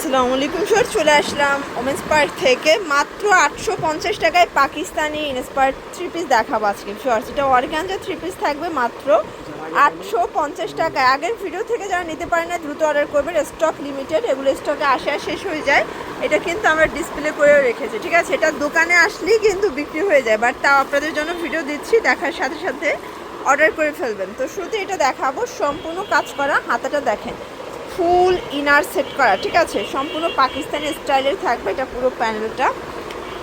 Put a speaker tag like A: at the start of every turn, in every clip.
A: আসসালামু আলাইকুম স্যার চলে আসলাম ওমেন্স পার্ক থেকে। মাত্র আটশো পঞ্চাশ টাকায় পাকিস্তানি ইনস্পায়ার থ্রি পিস দেখাবো আজকে শর্টস এটা অর্গানজা থ্রি পিস থাকবে মাত্র আটশো পঞ্চাশ টাকায়। আগের ভিডিও থেকে যারা নিতে পারে না, দ্রুত অর্ডার করবেন স্টক লিমিটেড এগুলো স্টকে আসে আর শেষ হয়ে যায়। এটা কিন্তু আমরা ডিসপ্লে করেও রেখেছি, ঠিক আছে? এটা দোকানে আসলেই কিন্তু বিক্রি হয়ে যায় বাট তাও আপনাদের জন্য ভিডিও দিচ্ছি, দেখার সাথে সাথে অর্ডার করে ফেলবেন। তো শুরুতে এটা দেখাবো, সম্পূর্ণ কাজ করা, হাতাটা দেখেন। ফুল ইনার সেট করা ঠিক আছে? সম্পূর্ণ পাকিস্তানি স্টাইলের থাকবে এটা পুরো প্যানেলটা।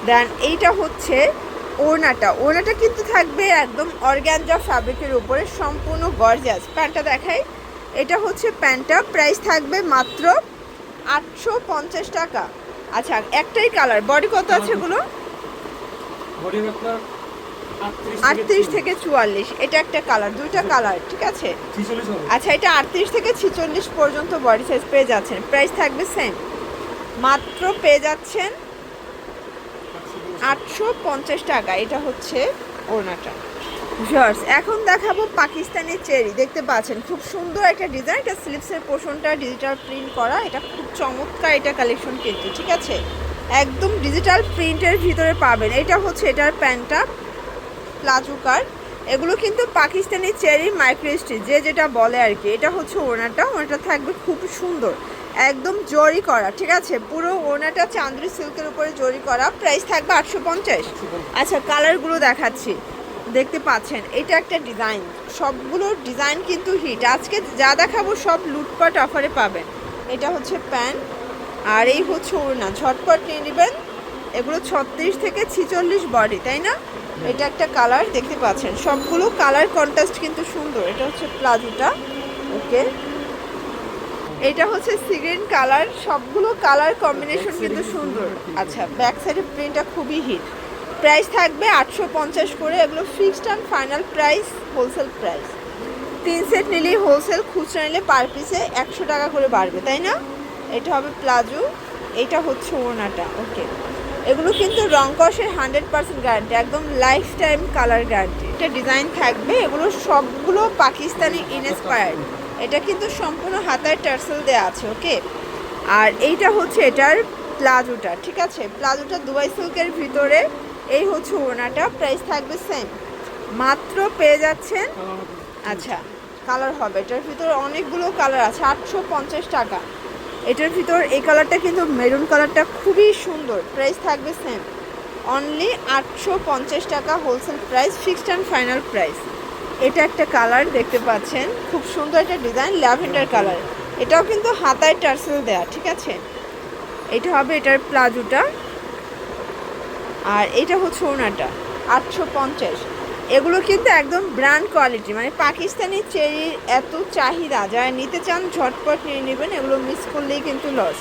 A: দেন এইটা হচ্ছে ওড়নাটা। ওড়নাটা কিন্তু থাকবে একদম অর্গ্যানজা ফ্যাব্রিকের উপরে সম্পূর্ণ গর্জাস প্যান্টটা দেখাই। এটা হচ্ছে প্যান্টটা প্রাইস থাকবে মাত্র আটশো পঞ্চাশ টাকা। আচ্ছা একটাই কালার। বডি কত আছে এগুলো? আটত্রিশ থেকে চুয়াল্লিশ এটা একটা কালার দুইটা কালার ঠিক আছে? আচ্ছা এটা আটত্রিশ থেকে ছিচল্লিশ পর্যন্ত বডি সাইজ পেয়ে যাচ্ছেন। প্রাইস থাকবে সেম মাত্র পেয়ে যাচ্ছেন আটশো পঞ্চাশ টাকা এটা হচ্ছে ওড়নাটা। জর্স এখন দেখাবো পাকিস্তানি চেরি। দেখতে পাচ্ছেন খুব সুন্দর একটা ডিজাইন এটা স্লিপসের পোষণটা ডিজিটাল প্রিন্ট করা। এটা খুব চমৎকার এটা কালেকশন কিন্তু ঠিক আছে? একদম ডিজিটাল প্রিন্টের ভিতরে পাবেন। এটা হচ্ছে এটার প্যান্টটা প্লাজো এগুলো কিন্তু পাকিস্তানি চেরি মাইক্রোস্টি যে যেটা বলে আর কি। এটা হচ্ছে ওড়নাটা ওড়নাটা থাকবে খুব সুন্দর, একদম জরি করা, ঠিক আছে? পুরো ওড়নাটা চান্দ্রি সিল্কের উপরে জরি করা, প্রাইস থাকবে আটশো পঞ্চাশ। আচ্ছা কালারগুলো দেখাচ্ছি, দেখতে পাচ্ছেন, এটা একটা ডিজাইন, সবগুলো ডিজাইন কিন্তু হিট। আজকে যা দেখাবো সব লুটপাট অফারে পাবেন। এটা হচ্ছে প্যান্ট, আর এই হচ্ছে ওড়না, ঝটপট নিয়ে নেবেন। এগুলো ছত্রিশ থেকে ছিচল্লিশ বডি তাই না? এটা একটা কালার দেখতে পাচ্ছেন। সবগুলো কালার কন্ট্রাস্ট কিন্তু সুন্দর। এটা হচ্ছে প্লাজোটা। ওকে এটা হচ্ছে সিগ্রিন কালার সবগুলো কালার কম্বিনেশন কিন্তু সুন্দর। আচ্ছা ব্যাক সাইডের প্রিন্টটা খুবই হিট প্রাইস থাকবে আটশো পঞ্চাশ করে। এগুলো fixed and final price wholesale price তিন সেট নিলেই হোলসেল খুচরা নিলে পার পিসে একশো টাকা করে বাড়বে তাই না? এটা হবে প্লাজো। এটা হচ্ছে ওড়নাটা। ওকে এগুলো কিন্তু রং কষের হান্ড্রেড পার্সেন্ট গ্যারান্টি একদম লাইফ টাইম কালার গ্যারান্টি এটা ডিজাইন থাকবে এগুলো সবগুলো পাকিস্তানি ইনস্পায়ার্ড এটা কিন্তু সম্পূর্ণ হাতায় টার্সেল দেওয়া আছে ওকে আর এইটা হচ্ছে এটার প্লাজোটা ঠিক আছে? প্লাজোটা দুবাই সিল্কের ভিতরে এই হচ্ছে ওনাটা প্রাইস থাকবে সেম মাত্র পেয়ে যাচ্ছেন আচ্ছা কালার হবে। এটার ভিতরে অনেকগুলো কালার আছে আটশো পঞ্চাশ টাকা। এটার ভিতর এই কালারটা কিন্তু মেরুন কালারটা খুবই সুন্দর। প্রাইস থাকবে সেম অনলি আটশো পঞ্চাশ টাকা wholesale price fixed and final price এটা একটা কালার দেখতে পাচ্ছেন। খুব সুন্দর একটা ডিজাইন ল্যাভেন্ডার কালার। এটাও কিন্তু হাতায় টার্সেল দেয়া, ঠিক আছে? এটা হবে এটার প্লাজোটা। আর এটা হচ্ছে ওনাটা, আটশো পঞ্চাশ। এগুলো কিন্তু একদম ব্র্যান্ড কোয়ালিটি মানে পাকিস্তানি চেরির এত চাহিদা, যারা নিতে চান ঝটপট নিয়ে নেবেন, এগুলো মিস করলেই কিন্তু লস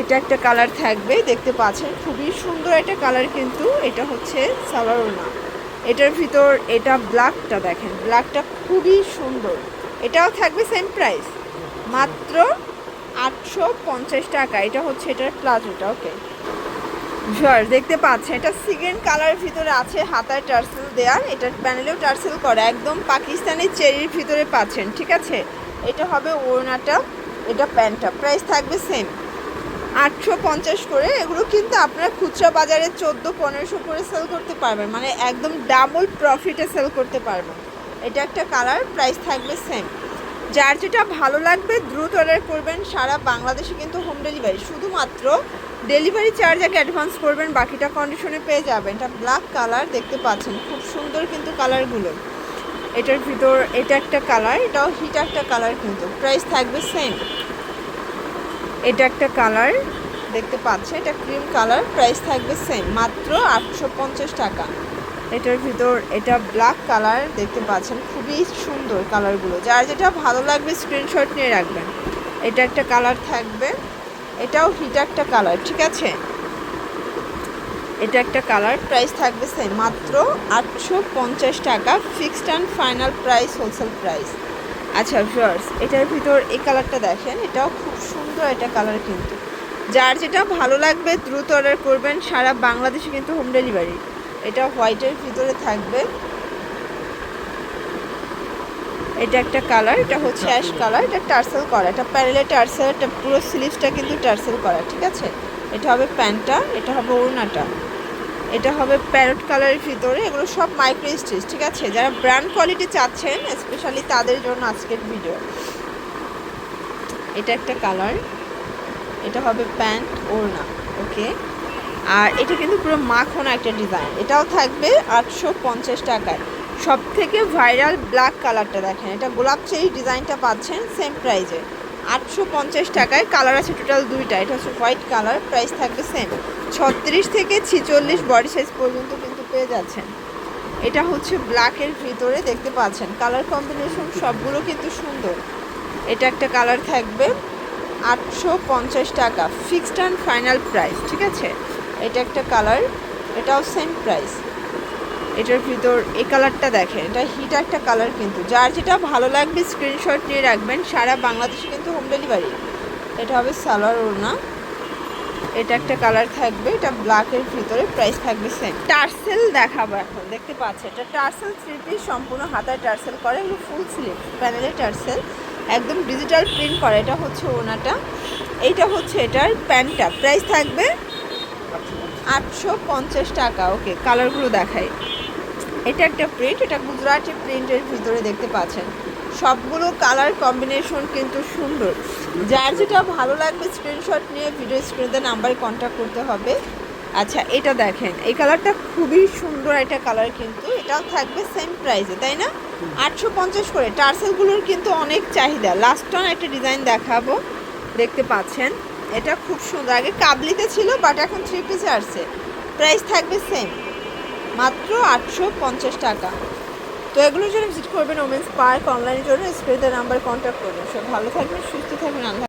A: এটা একটা কালার থাকবে, দেখতে পাচ্ছেন, খুবই সুন্দর একটা কালার কিন্তু এটা হচ্ছে সালোয়ারোনা এটার ভিতর এটা ব্ল্যাকটা দেখেন ব্ল্যাকটা খুবই সুন্দর। এটাও থাকবে সেম প্রাইস মাত্র আটশো পঞ্চাশ টাকা, এটা হচ্ছে এটার প্লাজোটা ওকে দেখতে পাচ্ছেন, এটা সিগেন কালার ভিতরে আছে হাতায় টার্সেল দেওয়ার এটার প্যানেলেও টার্সেল করা, একদম পাকিস্তানি চেরির ভিতরে পাচ্ছেন, ঠিক আছে? এটা হবে ওড়নাটা, এটা প্যান্টটা প্রাইস থাকবে সেম আটশো পঞ্চাশ করে, এগুলো কিন্তু আপনারা খুচরা বাজারে চোদ্দ, পনেরোশো করে সেল করতে পারবেন মানে একদম ডাবল প্রফিটে সেল করতে পারবেন। এটা একটা কালার প্রাইস থাকবে সেম যার যেটা ভালো লাগবে, দ্রুত অর্ডার করবেন, সারা বাংলাদেশে কিন্তু হোম ডেলিভারি শুধুমাত্র ডেলিভারি চার্জ আগে অ্যাডভান্স করবেন, বাকিটা কন্ডিশনে পেয়ে যাবেন। এটা ব্ল্যাক কালার দেখতে পাচ্ছেন, খুব সুন্দর কিন্তু কালারগুলো এটার ভিতর এটা একটা কালার এটাও হিট একটা কালার কিন্তু। প্রাইস থাকবে সেম এটা একটা কালার দেখতে পাচ্ছেন, এটা ক্রিম কালার প্রাইস থাকবে সেম মাত্র আটশো পঞ্চাশ টাকা। এটার ভিতর এটা ব্ল্যাক কালার দেখতে পাচ্ছেন, খুবই সুন্দর কালারগুলো যার যেটা ভালো লাগবে স্ক্রিনশট নিয়ে রাখবেন। এটা একটা কালার থাকবে। এটাও হিট একটা কালার ঠিক আছে? এটা একটা কালার প্রাইস থাকবে সেম মাত্র আটশো পঞ্চাশ টাকা fixed and final price wholesale price আচ্ছা ভিউয়ার্স এটার ভিতর এই কালারটা দেখেন, এটাও খুব সুন্দর একটা কালার কিন্তু। যার যেটা ভালো লাগবে, দ্রুত অর্ডার করবেন, সারা বাংলাদেশে কিন্তু হোম ডেলিভারি এটা হোয়াইটের ভিতরে থাকবে। এটা একটা কালার, এটা হচ্ছে অ্যাশ কালার, এটা টার্সেল করা। এটা প্যারেলে টার্সেল, এটা পুরো স্লিভসটা কিন্তু টার্সেল করা, ঠিক আছে? এটা হবে প্যান্টটা, এটা হবে ওড়নাটা। এটা হবে প্যারট কালারের ভিতরে, এগুলো সব মাইক্রো স্টিচ, ঠিক আছে? যারা ব্র্যান্ড কোয়ালিটি চাচ্ছেন স্পেশালি তাদের জন্য আজকের ভিডিও। এটা একটা কালার, এটা হবে প্যান্ট, ওড়না, ওকে? আর এটা কিন্তু পুরো মাখন একটা ডিজাইন, এটাও থাকবে আটশো পঞ্চাশ টাকায়। সব থেকে ভাইরাল ব্ল্যাক কালারটা দেখেন। এটা গোলাপ চেরি ডিজাইনটা পাচ্ছেন সেম প্রাইজে আটশো পঞ্চাশ টাকায় কালার আছে টোটাল দুইটা। এটা হচ্ছে হোয়াইট কালার প্রাইস থাকবে সেম ছত্রিশ থেকে ছিচল্লিশ বডি সাইজ পর্যন্ত কিন্তু পেয়ে যাচ্ছেন। এটা হচ্ছে ব্ল্যাকের ভিতরে দেখতে পাচ্ছেন। কালার কম্বিনেশন সবগুলো কিন্তু সুন্দর। এটা একটা কালার থাকবে আটশো পঞ্চাশ টাকা। ফিক্সড অ্যান্ড ফাইনাল প্রাইস ঠিক আছে? এটা একটা কালার এটাও সেম প্রাইস এটার ভিতর, এই কালারটা দেখেন, এটা হিট একটা কালার কিন্তু। যার যেটা ভালো লাগবে স্ক্রিনশট নিয়ে রাখবেন, সারা বাংলাদেশে কিন্তু হোম ডেলিভারি এটা হবে সালোয়ার ওড়না। এটা একটা কালার থাকবে, এটা ব্ল্যাকের ভিতরে প্রাইস থাকবে সেম টার্সেল দেখাবো এখন, দেখতে পাচ্ছি এটা টার্সেল থ্রি সম্পূর্ণ হাতায় টার্সেল করে, এগুলো ফুল স্লিপ প্যানেলে টার্সেল। একদম ডিজিটাল প্রিন্ট করা, এটা হচ্ছে ওনাটা এইটা হচ্ছে এটার প্যান্টটা। প্রাইস থাকবে আটশো পঞ্চাশ টাকা। ওকে কালারগুলো দেখাই। এটা একটা প্রিন্ট এটা গুজরাটি প্রিন্টের ভিতরে দেখতে পাচ্ছেন। সবগুলো কালার কম্বিনেশন কিন্তু সুন্দর। যার যেটা ভালো লাগবে স্ক্রিনশট নিয়ে ভিডিও স্ক্রিনে নাম্বারে কন্ট্যাক্ট করতে হবে। আচ্ছা এটা দেখেন। এই কালারটা খুবই সুন্দর একটা কালার কিন্তু। এটাও থাকবে সেম প্রাইসে তাই না? আটশো পঞ্চাশ করে। টার্সেলগুলোর কিন্তু অনেক চাহিদা। লাস্ট টান একটা ডিজাইন দেখাবো। দেখতে পাচ্ছেন? এটা খুব সুন্দর। আগে কাবলিতে ছিল বাট এখন থ্রি পিসে আসছে। প্রাইস থাকবে সেম মাত্র আটশো পঞ্চাশ টাকা। তো এগুলোর জন্য ভিজিট করবেন ওমেন্স পার্ক অনলাইনের জন্য স্ক্রিনের নাম্বার কন্ট্যাক্ট করবেন। সব ভালো থাকবেন, সুস্থ থাকবেন, আল্লাহ